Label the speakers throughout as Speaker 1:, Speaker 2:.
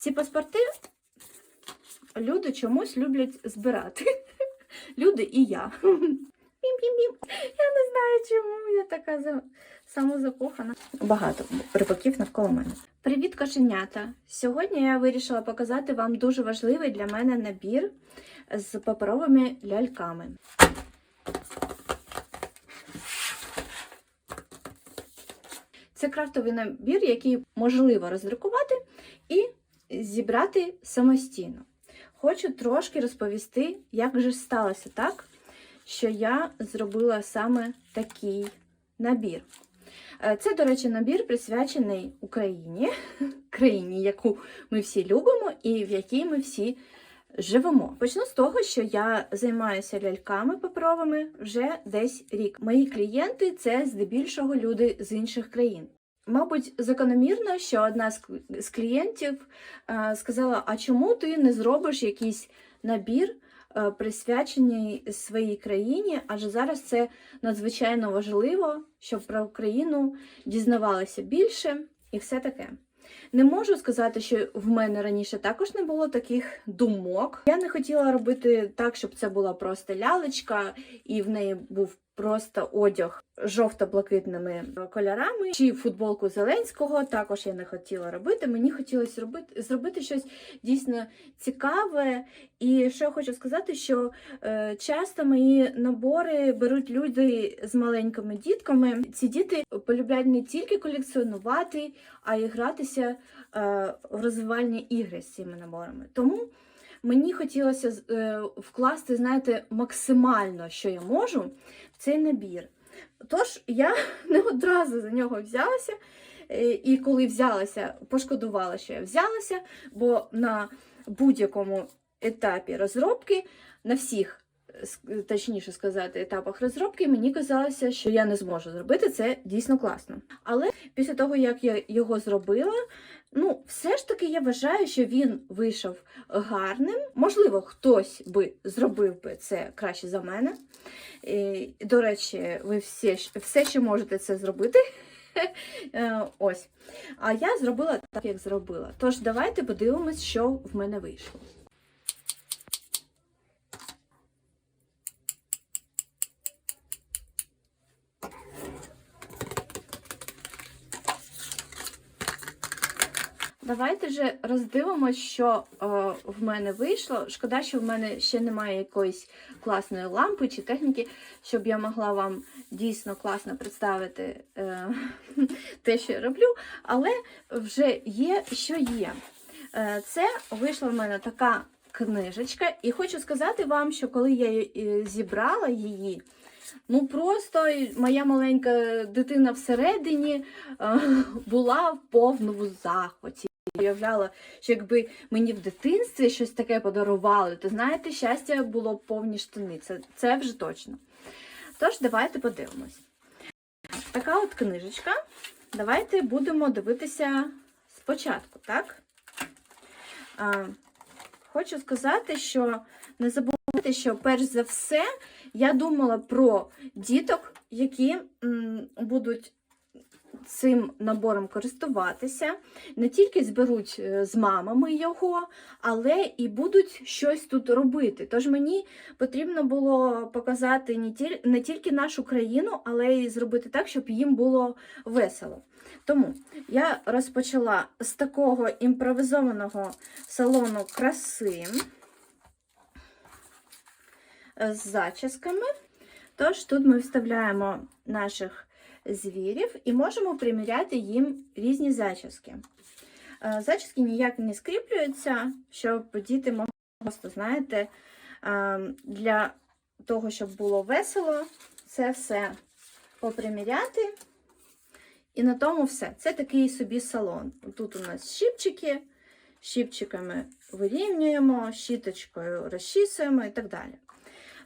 Speaker 1: Ці паспорти люди чомусь люблять збирати. Люди і я. Пім-пім-пім. Я не знаю, чому я така за... самозакохана. Багато рибаків навколо мене. Привіт, кошенята! Сьогодні я вирішила показати вам дуже важливий для мене набір з паперовими ляльками. Це крафтовий набір, який можливо роздрукувати і зібрати самостійно. Хочу трошки розповісти, як же сталося так, що я зробила саме такий набір. Е, Це, до речі, набір присвячений Україні, країні, яку ми всі любимо і в якій ми всі живемо. Почну з того, що я займаюся ляльками паперовими вже десь рік. Мої клієнти це здебільшого люди з інших країн. Мабуть, закономірно, що одна з клієнтів е, сказала: А чому ти не зробиш якийсь набір, е, присвячений своїй країні? Адже зараз це надзвичайно важливо, щоб про Україну дізнавалися більше і все таке. Не можу сказати, що в мене раніше також не було таких думок. Я не хотіла робити так, щоб це була просто лялечка, і в неї був просто одяг жовто-блакитними кольорами, чи футболку Зеленського. Також я не хотіла робити. Мені хотілося робити зробити щось дійсно цікаве. І що я хочу сказати, що е, часто мої набори беруть люди з маленькими дітками. Ці діти полюбляють не тільки колекціонувати, а й гратися е, в розвивальні ігри з цими наборами. Тому мені хотілося е, вкласти, знаєте, максимально, що я можу, цей набір. Тож я не одразу за нього взялася. е, І коли взялася, пошкодувала, що я взялася, бо на будь-якому етапі розробки, на всіх, точніше сказати, етапах розробки, мені казалося, що я не зможу зробити це дійсно класно. Але після того, як я його зробила, ну, все ж таки я вважаю, що він вийшов гарним. Можливо, хтось би зробив би це краще за мене. І, до речі, ви всі, все ще можете це зробити. Е, Ось. А я зробила так, як зробила. Тож давайте подивимось, що в мене вийшло. Давайте же роздивимось, що е, в мене вийшло. Шкода, що в мене ще немає якоїсь класної лампи чи техніки, щоб я могла вам дійсно класно представити е, те, що я роблю. Але вже є, що є. Е, це вийшла в мене така книжечка, і хочу сказати вам, що коли я е, зібрала її, ну просто моя маленька дитина всередині е, була в повному захваті. Уявляла, що якби мені в дитинстві щось таке подарували, то знаєте, щастя було б повні штани. Це, це вже точно. Тож, давайте подивимось. Така от книжечка. Давайте будемо дивитися спочатку, так? А, хочу сказати, що не забувайте, що перш за все я думала про діток, які м, будуть цим набором користуватися, не тільки зберуть е, з мамами його, але і будуть щось тут робити. Тож мені потрібно було показати не, тіль- не тільки нашу країну, але й зробити так, щоб їм було весело. Тому я розпочала з такого імпровізованого салону краси е, з зачісками. Тож тут ми вставляємо наших звірів і можемо приміряти їм різні зачіски. Е, Зачіски ніяк не скріплюються, щоб діти могли просто, знаєте, е, для того, щоб було весело, це все поприміряти. І на тому все. Це такий собі салон. Тут у нас щіпчики, щіпчиками вирівнюємо, щіточкою розчісуємо і так далі.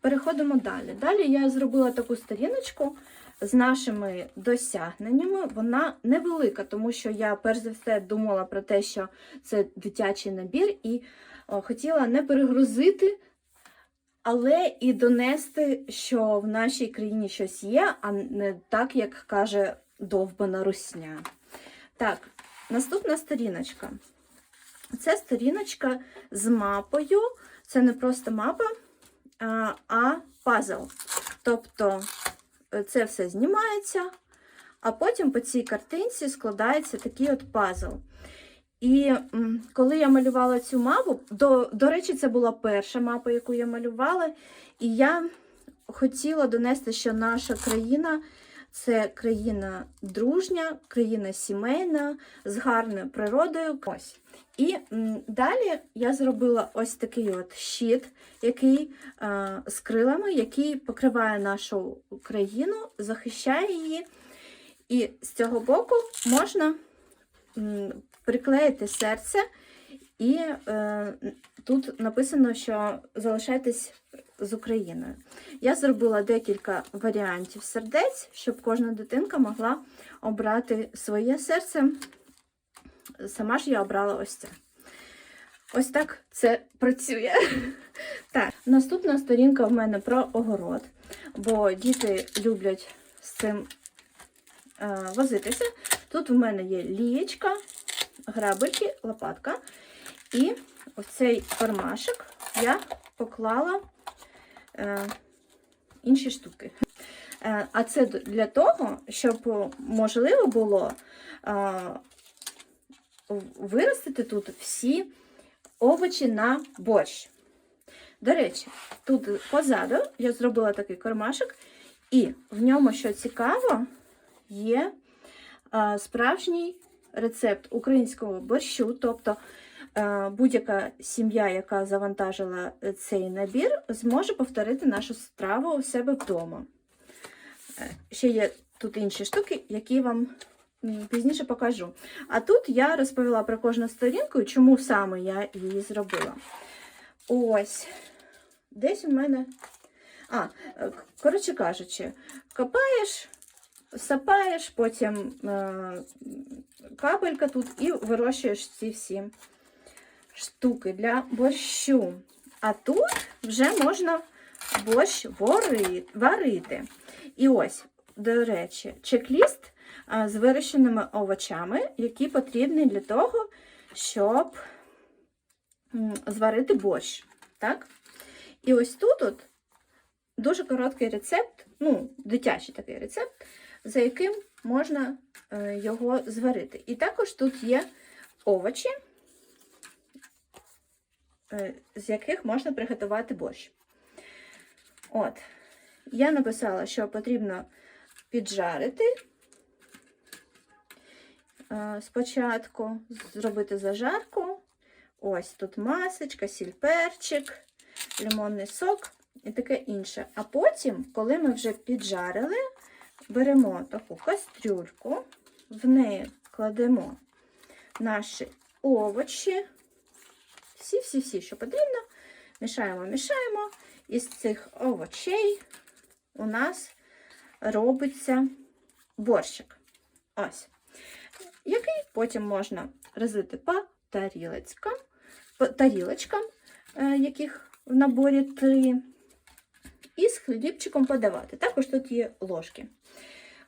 Speaker 1: Переходимо далі. Далі я зробила таку сторіночку з нашими досягненнями. Вона невелика, тому що я перш за все думала про те, що це дитячий набір, і хотіла не перегрузити, але і донести, що в нашій країні щось є, а не так, як каже довбана русня. Так, наступна сторіночка. Це сторіночка з мапою. Це не просто мапа, а, пазл. Тобто це все знімається, а потім по цій картинці складається такий от пазл. І коли я малювала цю мапу, до, до речі, це була перша мапа, яку я малювала, і я хотіла донести, що наша країна це країна дружня, країна сімейна, з гарною природою. Ось. І далі я зробила ось такий от щит, який е, з крилами, який покриває нашу країну, захищає її. І з цього боку можна приклеїти серце, і е, тут написано, що залишайтесь з Україною. Я зробила декілька варіантів сердець, щоб кожна дитинка могла обрати своє серце. Сама ж я обрала ось це. Ось так це працює. Так, наступна сторінка в мене про огород, бо діти люблять з цим е, возитися. Тут в мене є лієчка, грабельки, лопатка. І ось цей кармашик я поклала інші штуки. Е, а це для того, щоб можливо було е, виростити тут всі овочі на борщ. До речі, тут позаду я зробила такий кармашик, і в ньому, що цікаво, є е, справжній рецепт українського борщу, тобто е, будь-яка сім'я, яка завантажила цей набір, зможе повторити нашу страву у себе вдома. Е, Ще є тут інші штуки, які вам пізніше покажу. А тут я розповіла про кожну сторінку, чому саме я її зробила. Ось. Десь у мене. А, е, коротше кажучи, копаєш, сапаєш, потім е, капелька тут і вирощуєш ці всі штуки для борщу. А тут вже можна борщ варити. І ось, до речі, чек-ліст з вирощеними овочами, які потрібні для того, щоб зварити борщ. Так? І ось тут от дуже короткий рецепт, ну, дитячий такий рецепт, за яким можна е, його зварити. І також тут є овочі, з яких можна приготувати борщ. От, я написала, що потрібно піджарити е, спочатку, зробити зажарку. Ось тут масочка, сіль, перчик, лимонний сок і таке інше. А потім, коли ми вже піджарили, беремо таку кастрюльку, в неї кладемо наші овочі, всі-всі-всі, що потрібно, мішаємо, мішаємо. Із цих овочей у нас робиться борщик. Ось. Який потім можна розлити по тарілочкам, по тарілочкам, е, яких в наборі три, і з хлібчиком подавати. Також тут є ложки.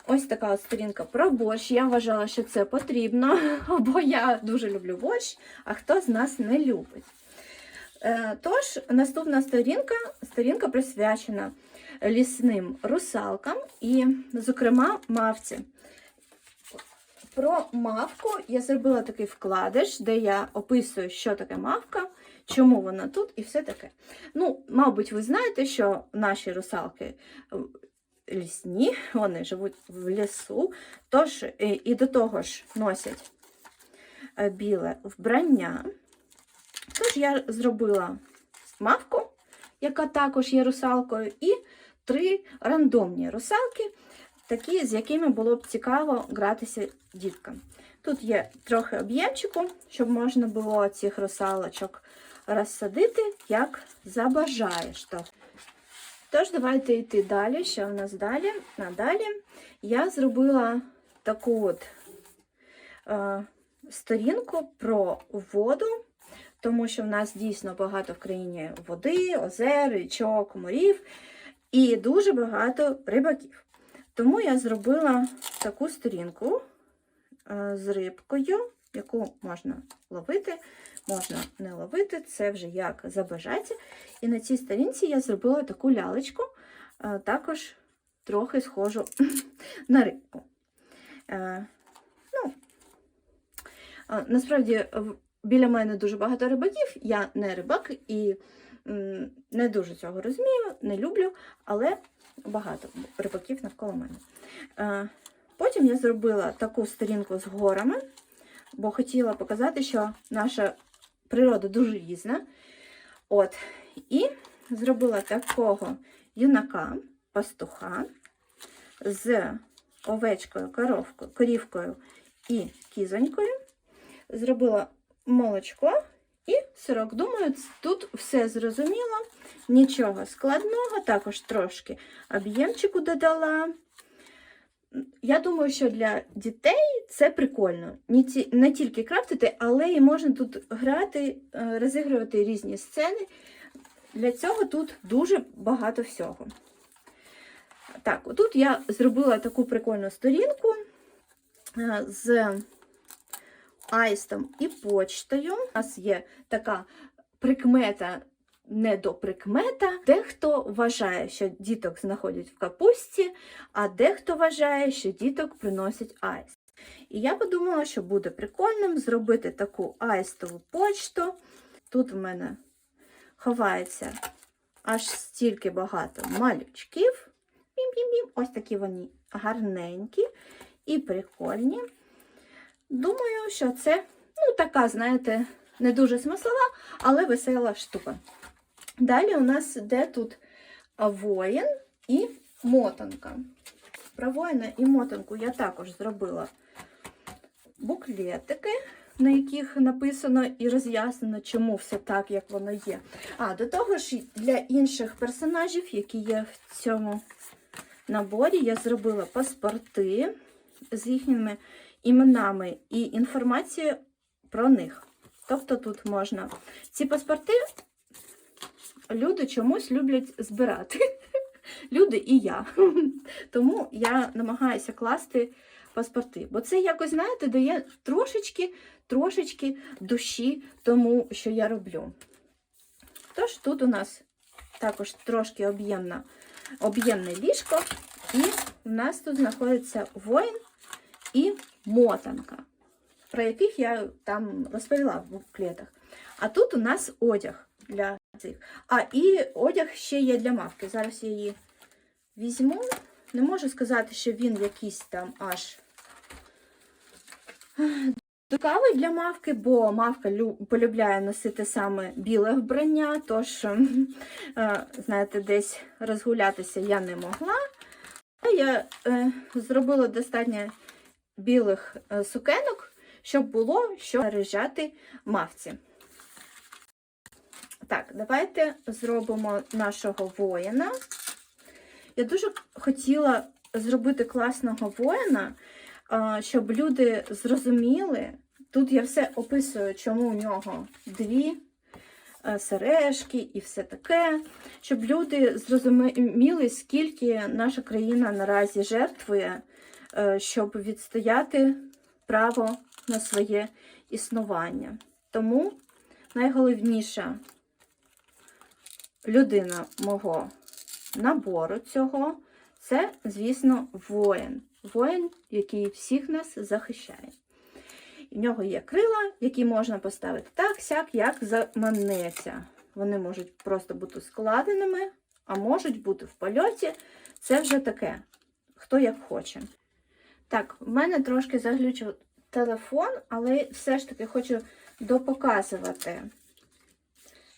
Speaker 1: Ось така сторінка про борщ. Я вважала, що це потрібно, бо я дуже люблю борщ, а хто з нас не любить. Е, Тож, наступна сторінка сторінка присвячена лісним русалкам і, зокрема, мавці. Про мавку я зробила такий вкладиш, де я описую, що таке мавка, чому вона тут і все таке. Ну, мабуть, ви знаєте, що наші русалки лісні, вони живуть в лісу, тож е, і до того ж носять е, біле вбрання. Тож я зробила мавку, яка також є русалкою, і три рандомні русалки, такі, з якими було б цікаво гратися діткам. Тут є трохи об'ємчику, щоб можна було цих русалочок розсадити, як забажаєш. То. Тож, давайте йти далі. Що в нас далі? А далі я зробила таку от е, сторінку про воду, тому що в нас дійсно багато в країні води, озер, річок, морів і дуже багато рибаків. Тому я зробила таку сторінку е, з рибкою яку можна ловити, можна не ловити, це вже як забажається. І на цій сторінці я зробила таку лялечку, е, також трохи схожу на рибку. Е, Ну, е, насправді, біля мене дуже багато рибаків, я не рибак і не дуже цього розумію, не люблю, але багато рибаків навколо мене. Потім я зробила таку сторінку з горами, бо хотіла показати, що наша природа дуже різна. От. І зробила такого юнака, пастуха з овечкою, коровкою, корівкою і кізонькою. Зробила молочко і сирок. Думаю, тут все зрозуміло, нічого складного, також трошки об'ємчику додала. Я думаю, що для дітей це прикольно. Не, тільки крафтити, але і можна тут грати, е, розігрувати різні сцени. Для цього тут дуже багато всього. Так, отут я зробила таку прикольну сторінку е, з аїстом і почтою. У нас є така прикмета, недоприкмета. Дехто вважає, що діток знаходять в капусті, а дехто вважає, що діток приносять аїст. І я подумала, що буде прикольним зробити таку аїстову почту. Тут в мене ховається аж стільки багато малючків. Пім-пім-пім. Ось такі вони гарненькі і прикольні. Думаю, що це ну, така, знаєте, не дуже смислова, але весела штука. Далі у нас йде тут воїн і мотанка. Про воїна і мотанку я також зробила буклетики, на яких написано і роз'яснено, чому все так, як воно є. А, до того ж, для інших персонажів, які є в цьому наборі, я зробила паспорти з їхніми іменами і інформацією про них. Тобто тут можна. Ці паспорти люди чомусь люблять збирати. Люди і я. Тому я намагаюся класти паспорти. Бо це якось, знаєте, дає трошечки, трошечки душі тому, що я роблю. Тож тут у нас також трошки об'ємне ліжко, і в нас тут знаходиться воїн і мотанка, про яких я там розповіла в буклетах. А тут у нас одяг для цих. А, і одяг ще є для мавки. Зараз я її візьму. Не можу сказати, що він якийсь там аж цікавий для мавки, бо мавка лю- полюбляє носити саме біле вбрання, тож, ем, е, знаєте, десь розгулятися я не могла. Я е, зробила достатньо білих е, сукенок, щоб було що наряжати мавці. Так, давайте зробимо нашого воїна. Я дуже хотіла зробити класного воїна, щоб люди зрозуміли. Тут я все описую, чому у нього дві е, сережки і все таке, щоб люди зрозуміли, скільки наша країна наразі жертвує, е, щоб відстояти право на своє існування. Тому найголовніша людина мого набору цього це, звісно, воїн. Воїн, який всіх нас захищає. І в нього є крила, які можна поставити так, сяк, як заманеться. Вони можуть просто бути складеними, а можуть бути в польоті. Це вже таке, хто як хоче. Так, в мене трошки заглючив телефон, але все ж таки хочу допоказувати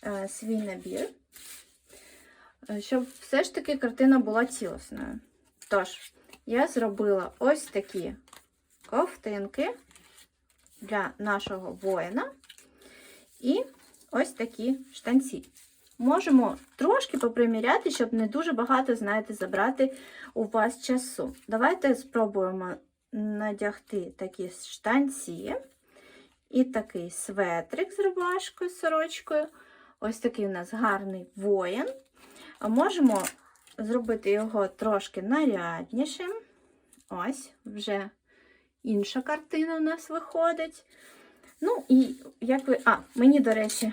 Speaker 1: е, свій набір, щоб все ж таки картина була цілісною. Тож, я зробила ось такі ковтинки для нашого воїна і ось такі штанці. Можемо трошки поприміряти, щоб не дуже багато, знаєте, забрати у вас часу. Давайте спробуємо надягти такі штанці і такий светрик з рубашкою, сорочкою. Ось такий у нас гарний воїн. А можемо зробити його трошки наряднішим. Ось, вже інша картина у нас виходить. Ну і як ви. А, мені, до речі,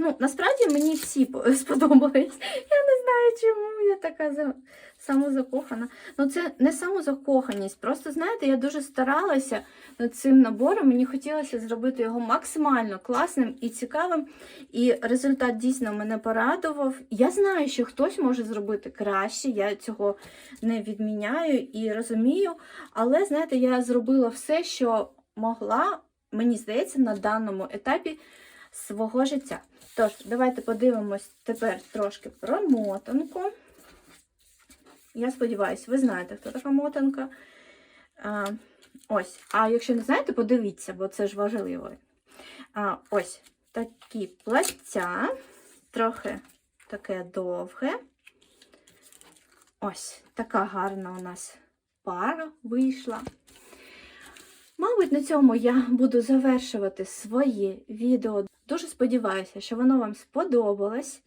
Speaker 1: ну, насправді мені всі по- сподобались. Я не знаю, чому я така за... самозакохана. Ну, це не самозакоханість. Просто, знаєте, я дуже старалася над цим набором. Мені хотілося зробити його максимально класним і цікавим. І результат дійсно мене порадував. Я знаю, що хтось може зробити краще, я цього не відміняю і розумію. Але, знаєте, я зробила все, що могла, мені здається, на даному етапі свого життя. Тож, давайте подивимось тепер трошки про мотанку. Я сподіваюся, ви знаєте, хто така мотанка. А, ось. А якщо не знаєте, подивіться, бо це ж важливо. А, ось такі плаття, трохи таке довге. Ось така гарна у нас пара вийшла. Мабуть, на цьому я буду завершувати своє відео. Дуже сподіваюся, що воно вам сподобалось.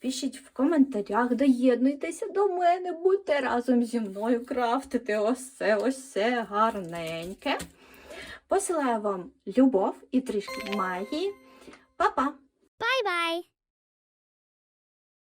Speaker 1: Пишіть в коментарях, доєднуйтеся до мене, будьте разом зі мною, крафтити ось це, ось це гарненьке. Посилаю вам любов і трішки магії. Па-па!
Speaker 2: Bye.